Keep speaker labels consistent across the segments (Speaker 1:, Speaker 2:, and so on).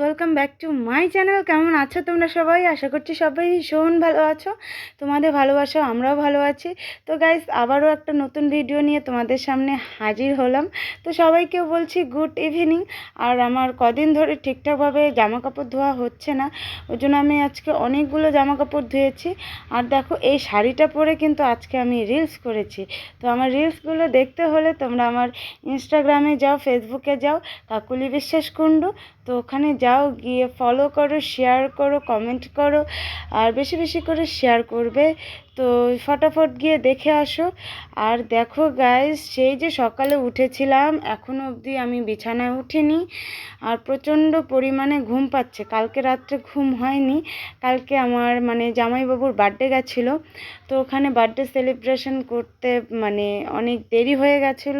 Speaker 1: Welcome back to my channel কেমন আছো তোমরা সবাই? আশা করছি সবাই ভীষণ ভালো আছো। তোমাদের ভালোবাসা আমরাও ভালো আছি। তো গাইস আবারও একটা নতুন ভিডিও নিয়ে তোমাদের সামনে হাজির হলাম। তো সবাইকেও বলছি গুড ইভিনিং আর আমার কদিন ধরে ঠিকঠাকভাবে জামা কাপড় ধোয়া হচ্ছে না, ওই জন্য আমি আজকে অনেকগুলো জামা কাপড় ধুয়েছি। আর দেখো, এই শাড়িটা পরে কিন্তু আজকে আমি রিলস করেছি। তো আমার রিলসগুলো দেখতে হলে তোমরা আমার ইনস্টাগ্রামে যাও ফেসবুকে যাও, কাকুলি বিশ্বাস কুণ্ডু। তো ওখানে যাও, গিয়ে ফলো করো শেয়ার করো কমেন্ট করো, আর বেশি বেশি করে শেয়ার করবে। তো ফটাফট গিয়ে দেখে আসো। আর দেখো গাইস সেই যে সকালে উঠেছিলাম এখনও অবধি আমি বিছানায় উঠিনি। আর প্রচণ্ড পরিমাণে ঘুম পাচ্ছে। কালকে রাত্রে ঘুম হয়নি। কালকে আমার মানে জামাইবাবুর বার্থডে গেছিল। তো ওখানে বার্থডে সেলিব্রেশন করতে মানে অনেক দেরি হয়ে গেছিল।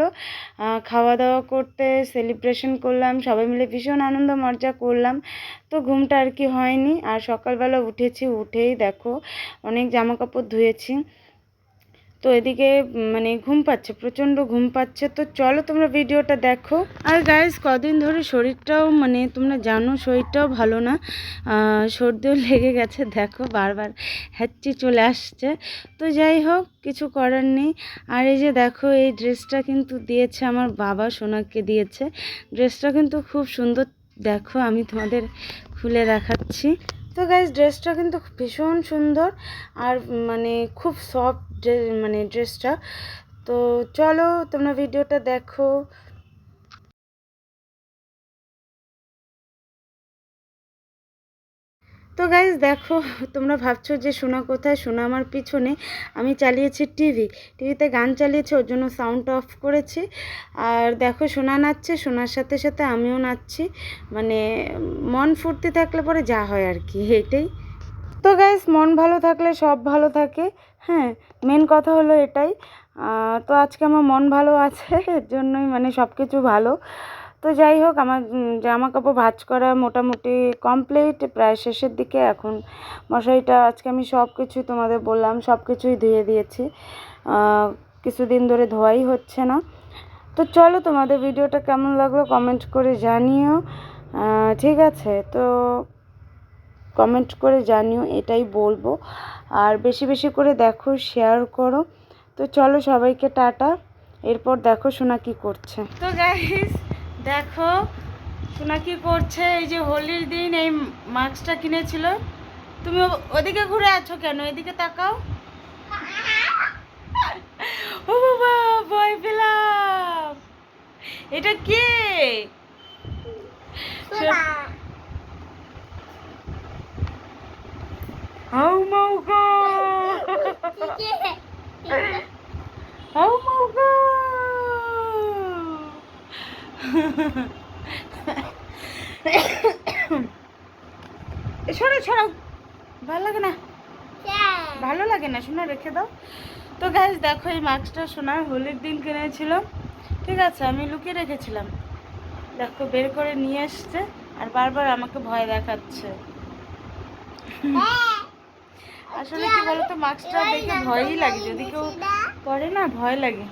Speaker 1: খাওয়া দাওয়া করতে সেলিব্রেশন করলাম। সবাই মিলে ভীষণ আনন্দ মজা করলাম। তো ঘুমটা আর কি হয়নি। আর সকালবেলা উঠেছি, উঠেই দেখো অনেক জামা কাপড় ধুয়েছি। তো এদিকে মানে ঘুম পাচ্ছে, প্রচণ্ড ঘুম পাচ্ছে। তো চলো তোমরা ভিডিওটা দেখো। আর গাইজ কদিন ধরে শরীরটাও মানে তোমরা জানো শরীরটাও ভালো না। সর্দিও লেগে গেছে, দেখো বারবার হ্যাচ্চি চলে আসছে। তো যাই হোক, কিছু করার নেই। আর এই যে দেখো, এই ড্রেসটা কিন্তু দিয়েছে আমার বাবা, সোনাকে দিয়েছে। ড্রেসটা কিন্তু খুব সুন্দর দেখো, আমি তোমাদের খুলে দেখাচ্ছি। তো গাইজ ড্রেসটা কিন্তু ভীষণ সুন্দর আর মানে খুব সফট মানে ড্রেসটা তো চলো, তোমরা ভিডিওটা দেখো। তো গাইজ দেখো, তোমরা ভাবছ যে সোনা কোথায়? সোনা আমার পিছনে। আমি চালিয়েছি টিভি টিভিতে গান চালিয়েছি, ওর জন্য সাউন্ড অফ করেছি। আর দেখো, সোনা নাচছে, সোনার সাথে সাথে আমিও নাচছি। মানে মন ফুর্তি থাকলে পরে যা হয় আর কি, এটাই। তো গাইস মন ভালো থাকলে সব ভালো থাকে। হ্যাঁ মেন কথা হলো এটাই। তো আজকে আমার মন ভালো আছে, এর জন্যই মানে সব কিছু ভালো। তো যাই হোক, আমার জামা কাপড় ভাজ করা মোটামুটি কমপ্লিট প্রায় শেষের দিকে এখন মশারিটা, আজকে আমি সব কিছুই তোমাদের বললাম সব কিছুই ধুয়ে দিয়েছি। কিছুদিন ধরে ধোয়াই হচ্ছে না। তো চলো তোমাদের ভিডিওটা কেমন লাগল কমেন্ট করে জানিও। ঠিক আছে, তো কমেন্ট করে জানিও, এটাই বলব। আর বেশি বেশি করে দেখো শেয়ার করো। তো চলো সবাইকে টাটা। এরপর দেখো শোনা কি করছে। তো গাইস দেখো সোনা কি করছে? এই যে হোলির দিন এই মাস্কটা কিনেছিল। তুমি ওদিকে ঘুরে আছো কেন? এদিকে তাকাও। ও বাবা ভয় পেলাম। এটা কে? হাউ মাউ গো হাউ মাউ গো সরো সরো। ভালো লাগে না? ভালো লাগে না শোনা রেখে দাও। তো গাইজ দেখো এই মাস্কটা সোনার হোলির দিন কিনেছিল। ঠিক আছে আমি লুকিয়ে রেখেছিলাম। দেখো বের করে নিয়ে এসছে আর বারবার আমাকে ভয় দেখাচ্ছে। আসলে কি বলতো মাস্কটা দেখে ভয়ই লাগে। যদি কেউ করে না ভয় লাগে।